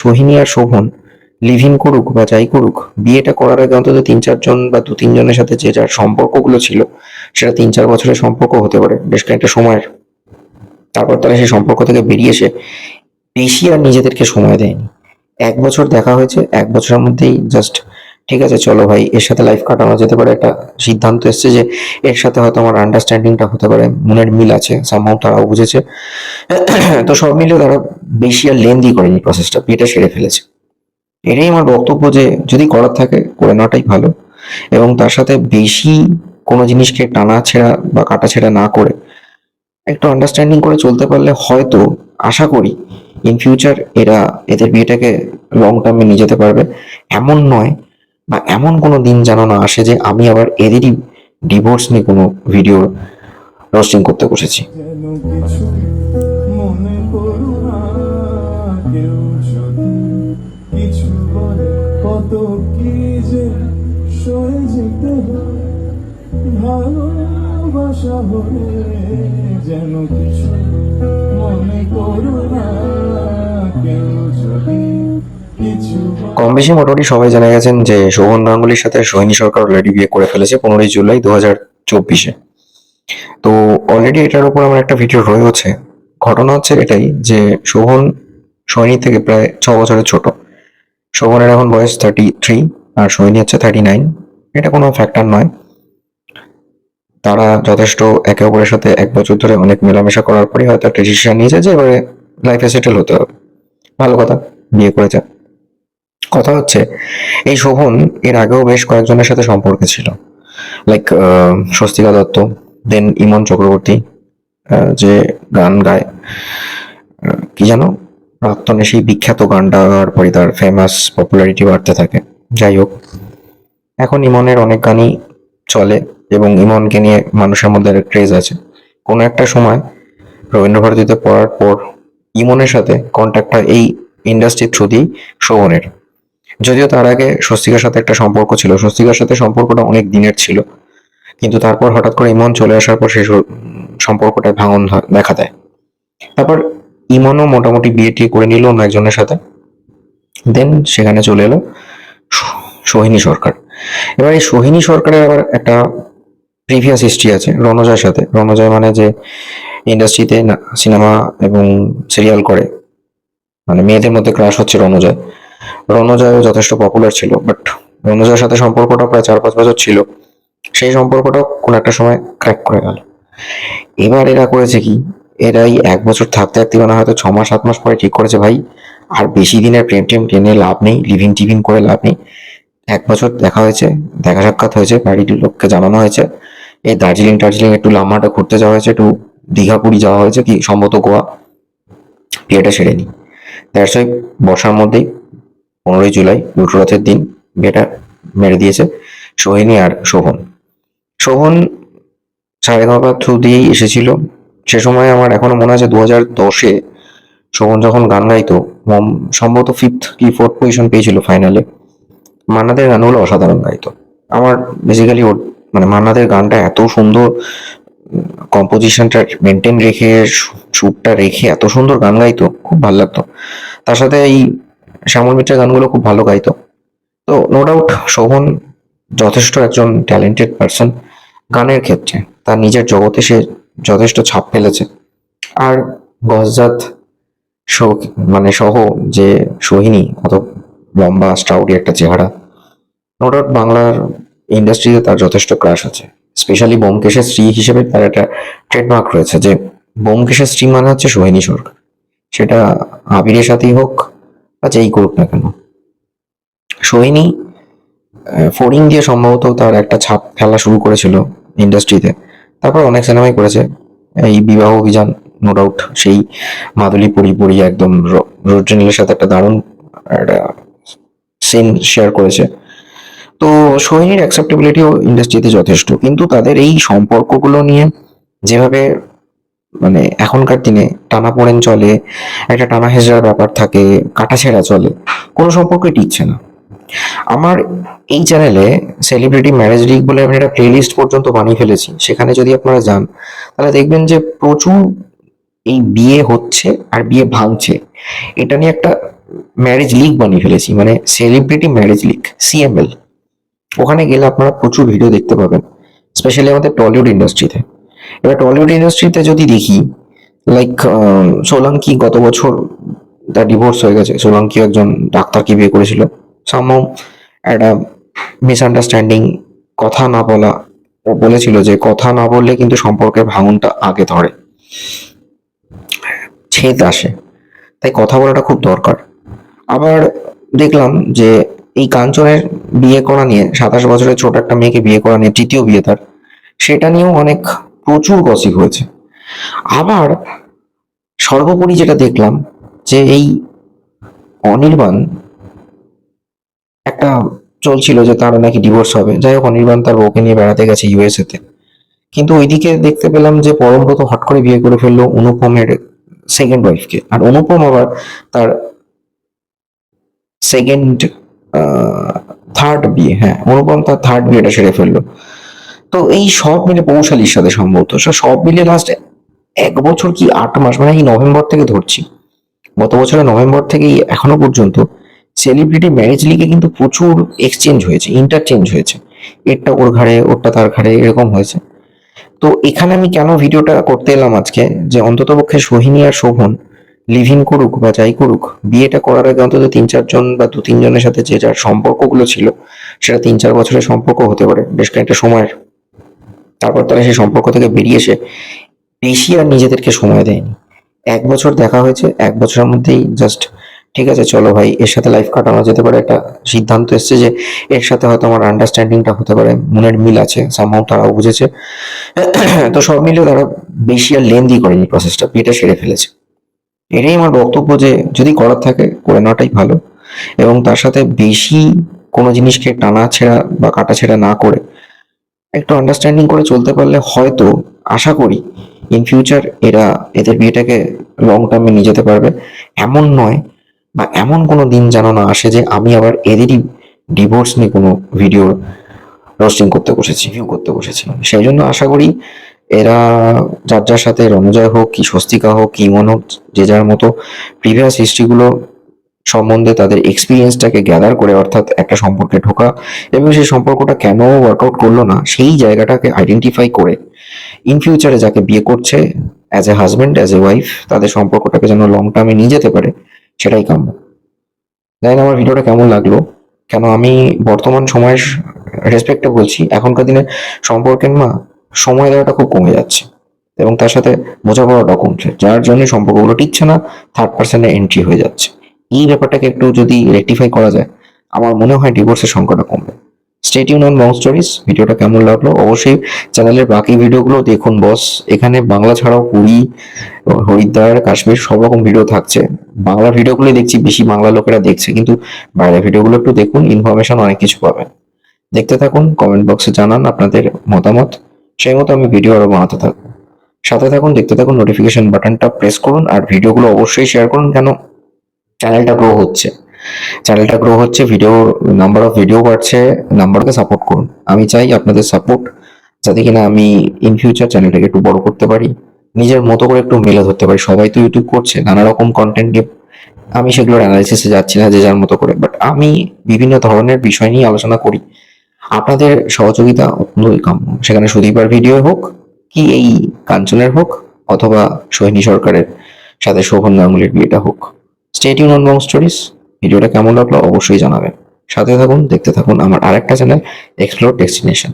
সোহিনী আর Shobhan live in করুক বা যাই করুক, বিয়েটা করার আগে অন্তত তিন চারজন বা দু তিনজনের সাথে যে যার সম্পর্কগুলো ছিল, সেটা তিন চার বছরের সম্পর্ক হতে পারে, বেশ খানিকটা সময়ের। তারপর তারা সেই সম্পর্ক থেকে বেরিয়ে এসে বেশি আর নিজেদেরকে সময় দেয়নি। এক বছর দেখা হয়েছে, এক বছরের মধ্যেই জাস্ট ঠিক আছে, চলো ভাই, এর সাথে লাইফ কাটানো যেতে পারে। একটা সিদ্ধান্ত এসছে যে, এর সাথে হয়তো আমার আন্ডারস্ট্যান্ডিংটা হতে পারে, মনের মিল আছে সামহাও তারাও বুঝেছে। তো সব মিলে তারা বেশি আর লেন্দি করেনি প্রসেসটা বিয়েটা সেরে ফেলেছে। এটাই আমার বক্তব্য যে, যদি করার থাকে, করে নেওয়াটাই ভালো। এবং তার সাথে বেশি কোনো জিনিসকে টানা ছেঁড়া বা কাটা ছেঁড়া না করে, একটু আন্ডারস্ট্যান্ডিং করে চলতে পারলে হয়তো, আশা করি ইন ফিউচার এরা এদের বিয়েটাকে লং টার্মে নিয়ে যেতে পারবে। এমন নয় বা এমন কোনো দিন যেন না আসে যে আমি আবার এদেরই ডিভোর্স নিয়ে কোনো ভিডিও রোস্টিং করতে বসেছি। ভালোবাসা যেন কিছু মনে করো না, কেউ যদি কম বেশি মোটামুটি সবাই জেনে গেছেন যে শোভন গাঙ্গুলির সাথে সোহিনী সরকার অলরেডি বিয়ে করে ফেলেছে পনেরোই জুলাই দু হাজার চব্বিশে। তো অলরেডি এটার উপর আমার একটা ভিডিও রয়েছে ঘটনা হচ্ছে এটাই যে শোভন সোহিনী থেকে প্রায় ছ বছরের ছোট। শোভনের এখন বয়স থার্টি থ্রি আর সোহিনী হচ্ছে থার্টি নাইন এটা কোনো ফ্যাক্টর নয়। তারা যথেষ্ট একে অপরের সাথে এক বছর ধরে অনেক মেলামেশা করার পরে হয়তো একটা ডিসিশন নিয়েছে যে এবারে লাইফে সেটেল হতে হবে। ভালো কথা, বিয়ে করেছে। কথা হচ্ছে, এই শোভন এর আগেও বেশ কয়েকজনের সাথে সম্পর্কে ছিল। লাইক স্বস্তিকা দত্ত দেন ইমন চক্রবর্তী যে গান গায় কি জানো? প্রাক্তনে সেই বিখ্যাত গানটা গাওয়ার পরে তার ফেমাস পপুলারিটি বাড়তে থাকে। যাই হোক, এখন ইমনের অনেক গানই চলে এবং ইমনকে নিয়ে মানুষের মধ্যে একটা ক্রেজ আছে। কোনো একটা সময় রবীন্দ্রভারতীতে পড়ার পর ইমনের সাথে কন্ট্যাক্টটা এই ইন্ডাস্ট্রির থ্রু দিয়েই শোভনের। যদিও তার আগে স্বস্তিকার সাথে একটা সম্পর্ক ছিল। স্বস্তিকার সাথে সম্পর্কটা অনেক দিনের ছিল। কিন্তু তারপর হঠাৎ করে ইমন চলে আসার পর সেই স- সম্পর্কটা ভাঙন দেখা দেয়। তারপর ইমনও মোটামুটি বিয়ে টিয়ে করে নিল অন্য একজনের সাথে। দেন সেখানে চলে এলো সোহিনী সরকার। এবার এই সোহিনী সরকারের আবার একটা প্রিভিয়াস হিস্ট্রি আছে, রণজয়ের সাথে। রণজয় মানে যে ইন্ডাস্ট্রিতে সিনেমা এবং সিরিয়াল করে। মানে মেয়েদের মধ্যে ক্রাশ হচ্ছে রণজয়। রণজয়ও যথেষ্ট পপুলার ছিল বাট রণজয়ের সাথে সম্পর্কটা প্রায় চার পাঁচ বছর ছিল। সেই সম্পর্কটাও কোনো একটা সময় ক্র্যাক করে গেল। এবার এরা করেছে কি? এরাই এক বছর থাকতে থাকতে মানে হয়তো ছ মাস, সাত মাস পরে ঠিক করেছে ভাই। আর বেশি দিনের প্রেম টেম টেনে লাভ নেই লিভিং টিভিং করে লাভ নেই। এক বছর দেখা হয়েছে, দেখা সাক্ষাৎ হয়েছে, বাড়ির লোককে জানানো হয়েছে। এই দার্জিলিং টার্জিলিং একটু লাম্বাটা ঘুরতে যাওয়া হয়েছে, একটু দীঘা পুরী যাওয়া হয়েছে কি, সম্ভবত গোয়া। বিয়েটা সেরে নি দ্যাটস বর্ষার মধ্যেই পনেরোই জুলাই রথের দিন বিয়েটা মেরে দিয়েছে সোহিনী আর শোভন। শোভন সারেগামাপা থ্রু দিয়েই এসেছিল। সে সময় আমার এখনও মনে আছে দু হাজার দশে শোভন যখন গান গাইতো সম্ভবত ফিফথ কি ফোর্থ পজিশন পেয়েছিল ফাইনালে মান্নাদের গানগুলো অসাধারণ গাইতো। আমার বেসিক্যালি ওর মানে মান্নাদের গানটা এত সুন্দর কম্পোজিশনটা মেনটেন রেখে সুরটা রেখে এত সুন্দর গান গাইতো, খুব ভালো লাগতো। তার সাথে এই শ্যামল মিত্রের গানগুলো খুব ভালো গাইতো। তো নো ডাউট শোভন যথেষ্ট একজন ট্যালেন্টেড পার্সন গানের ক্ষেত্রে। তার নিজের জগতে সে যথেষ্ট ছাপ ফেলেছে। আর গজজাত মানে সহ যে সোহিনী অত লম্বা স্টাউডি একটা চেহারা নো ডাউট বাংলার ইন্ডাস্ট্রিতে তার যথেষ্ট ক্রাশ আছে। স্পেশালি বোমকেশের স্ত্রী হিসেবে তার একটা ট্রেডমার্ক রয়েছে যে বোমকেশের স্ত্রী মানে হচ্ছে সোহিনী সরকার সেটা আবিরের সাথেই হোক বা যেই করুক না কেন। সোহিনী ফোরিং দিয়ে সম্ভবত তার একটা ছাপ ফেলা শুরু করেছিল ইন্ডাস্ট্রিতে, তারপর অনেক সিনেমাই করেছে। এই বিবাহ অভিযান নো ডাউট সেই মাদুলি পরি পরি একদম রোড্রেনেলের সাথে একটা দারুণ একটা সিন শেয়ার করেছে। তো সোহিনীর অ্যাকসেপ্টেবিলিটিও ইন্ডাস্ট্রিতে যথেষ্ট, কিন্তু তাদের এই সম্পর্কগুলো নিয়ে যেভাবে মানে এখনকার দিনে টানাপোড়েন চলে, একটা টানা হেজড়ার ব্যাপার থাকে কাটাছেড়া চলে, কোনো সম্পর্কই টিকছে না। আমার এই চ্যানেলে সেলিব্রিটি ম্যারেজ লিগ বলে আমি একটা প্লেলিস্ট পর্যন্ত বানিয়ে ফেলেছি, সেখানে যদি আপনারা যান, তাহলে দেখবেন যে প্রচুর এই বিয়ে হচ্ছে আর বিয়ে ভাঙছে। এটা নিয়ে একটা ম্যারেজ লিগ বানিয়ে ফেলেছি মানে সেলিব্রিটি ম্যারেজ লিগ সিএমএল ওখানে গেলে আপনারা প্রচুর ভিডিও দেখতে পাবেন স্পেশালি আমাদের টলিউড ইন্ডাস্ট্রিতে এবার টলিউড ইন্ডাস্ট্রিতে যদি দেখি লাইক সোলাঙ্কি গত বছর তার ডিভোর্স হয়ে গেছে। সোলাঙ্কি একজন ডাক্তারকে বিয়ে করেছিল। সামহাও একটা মিসআন্ডারস্ট্যান্ডিং কথা না বলা, ও বলেছিল যে কথা না বললে কিন্তু সম্পর্কের ভাঙনটা আগে ধরে। ছেদ আসে। তাই কথা বলাটা খুব দরকার। আবার দেখলাম যে এই কাঞ্চনের বিয়ে করা নিয়ে, সাতাশ বছরের ছোট একটা মেয়েকে বিয়ে করা নিয়ে, তৃতীয় বিয়ে তার, সেটা নিয়েও অনেক প্রচুর গসিপ হয়েছে। আবার সর্বোপরি যেটা দেখলাম যে এই অনির্বাণ একটা চলছিল যে তার নাকি ডিভোর্স হবে। যাই হোক, অনির্বাণ তার বউকে নিয়ে বেড়াতে গেছে ইউএসএ তে। কিন্তু ওইদিকে দেখতে পেলাম যে পরমব্রত হট করে বিয়ে করে ফেলল অনুপমের সেকেন্ড ওয়াইফকে আর অনুপম আবার তার সেকেন্ড থার্ড বিয়ে হ্যাঁ অনুপম তার থার্ড বিয়েটা সেরে ফেলল। তো এই সব মিলে পৌশালীর সাথে সম্ভবত। সব মিলে লাস্ট এক বছর কি আট মাস? মানে এই নভেম্বর থেকে ধরছি। গত বছরের নভেম্বর থেকে এখনও পর্যন্ত সেলিব্রিটি ম্যারেজ লিগে কিন্তু প্রচুর এক্সচেঞ্জ হয়েছে ইন্টারচেঞ্জ হয়েছে। এরটা ওর ঘাড়ে, ওরটা তার ঘাড়ে এরকম হয়েছে। তো এখানে আমি কেন ভিডিওটা করতে এলাম আজকে? যে অন্ততপক্ষে সোহিনী আর শোভন লিভ করুক বা যাই করুক, বিয়েটা করার আগে অন্তত তিন চারজন বা দু তিনজনের সাথে যে যার সম্পর্কগুলো ছিল, সেটা তিন চার বছরের সম্পর্ক হতে পারে। বেশ খানিকটা সময়ের তারপর তারা সেই সম্পর্ক থেকে বেরিয়ে এসে বেশি আর নিজেদেরকে সময় দেয়নি। এক বছর দেখা হয়েছে, এক বছরের মধ্যেই জাস্ট ঠিক আছে, চলো ভাই, এর সাথে লাইফ কাটানো যেতে পারে। একটা সিদ্ধান্ত এসছে যে এর সাথে হয়তো আমার আন্ডারস্ট্যান্ডিংটা হতে পারে, মনের মিল আছে সামহাও তারাও বুঝেছে। তো সব মিলিয়ে তারা বেশি আর লেন্দি করেনি প্রসেসটা বিয়েটা সেরে ফেলেছে। এটাই আমার বক্তব্য যে যদি করার থাকে, করে নেওয়াটাই ভালো। এবং তার সাথে বেশি কোনো জিনিসকে টানা ছেঁড়া বা কাটা ছেঁড়া না করে একটু আন্ডারস্ট্যান্ডিং করে চলতে পারলে হয়তো, আশা করি ইন ফিউচার এরা এদের বিয়েটাকে লং টার্মে নিয়ে যেতে পারবে। এমন নয় বা এমন কোনো দিন যেন না আসে যে আমি আবার এদেরই ডিভোর্স নিয়ে কোনো ভিডিও রোস্টিং করতে বসেছি ভিউ করতে বসেছি। সেই জন্য আশা করি এরা যার যার সাথে রণজয় হোক, কি স্বস্তিকা হোক, কি মন হোক, যে যার মতো প্রিভিয়াস হিস্ট্রিগুলো সম্বন্ধে তাদের এক্সপিরিয়েন্সটাকে গ্যাদার করে অর্থাৎ একটা সম্পর্কে ঢোকা এবং সেই সম্পর্কটা কেন ওয়ার্কআউট করল না, সেই জায়গাটাকে আইডেন্টিফাই করে ইন ফিউচারে যাকে বিয়ে করছে as a husband as a wife তাদের সম্পর্কটাকে যেন লং টার্মে নিয়ে যেতে পারে, সেটাই কাম্য। জানি আমার ভিডিওটা কেমন লাগল, কেন আমি বর্তমান সময়ের রেসপেক্টে বলছি, এখনকার দিনে সম্পর্কের মা সময় দেওয়াটা খুব কমে যাচ্ছে এবং তার সাথে বোঝাপড়াটা কমছে, যার জন্য সম্পর্কগুলো টিকছে না থার্ড পার্সনে এন্ট্রি হয়ে যাচ্ছে। এই ব্যাপারটাকে একটু যদি রেকটিফাই করা যায়, আমার মনে হয় ডিভোর্সের সংখ্যাটা কমবে। স্টেটিউন অন লং স্টোরিজ ভিডিওটা কেমন লাগল? অবশ্যই চ্যানেলের বাকি ভিডিওগুলো দেখুন বস এখানে বাংলা ছাড়াও পুরী, হরিদ্বার, কাশ্মীর সব রকম ভিডিও থাকছে। বাংলা ভিডিওগুলোই দেখছি, বেশি বাংলা লোকেরা দেখছে, কিন্তু বাইরের ভিডিওগুলো একটু দেখুন ইনফরমেশন অনেক কিছু পাবেন। দেখতে থাকুন কমেন্ট বক্সে জানান আপনাদের মতামত। সেই মতো আমি ভিডিও আরও বানাতে থাকব। সাথে থাকুন, দেখতে থাকুন নোটিফিকেশন বাটনটা প্রেস করুন, আর ভিডিওগুলো অবশ্যই শেয়ার করুন, কেন চ্যানেলটা গ্রো হচ্ছে। চ্যানেলটা গ্রো হচ্ছে ভিডিও নাম্বার অফ ভিডিও বাড়ছে নাম্বারকে সাপোর্ট করুন। আমি চাই আপনাদের সাপোর্ট যাতে কিনা আমি ইন ফিউচার চ্যানেলটাকে একটু বড় করতে পারি, নিজের মতো করে একটু মেলে ধরতে পারি। সবাই তো ইউটিউব করছে, নানা রকম কন্টেন্ট নিয়ে আমি সেগুলোর অ্যানালিসিসে যাচ্ছি না যে যার মতো করে। বাট আমি বিভিন্ন ধরনের বিষয় নিয়ে আলোচনা করি। আপনাদের সহযোগিতা অত্যন্তই কাম্য। সেখানে সুদীপার ভিডিও হোক, কি এই কাঞ্চনের হোক, অথবা সোহিনী সরকারের সাথে শোভন গাঙ্গুলির বিয়েটা হোক। স্টেটিউন অন লং স্টোরিজ ভিডিওটা কেমন লাগল অবশ্যই জানাবেন। সাথে থাকুন, দেখতে থাকুন আমার আরেকটা চ্যানেল এক্সপ্লোর ডেস্টিনেশন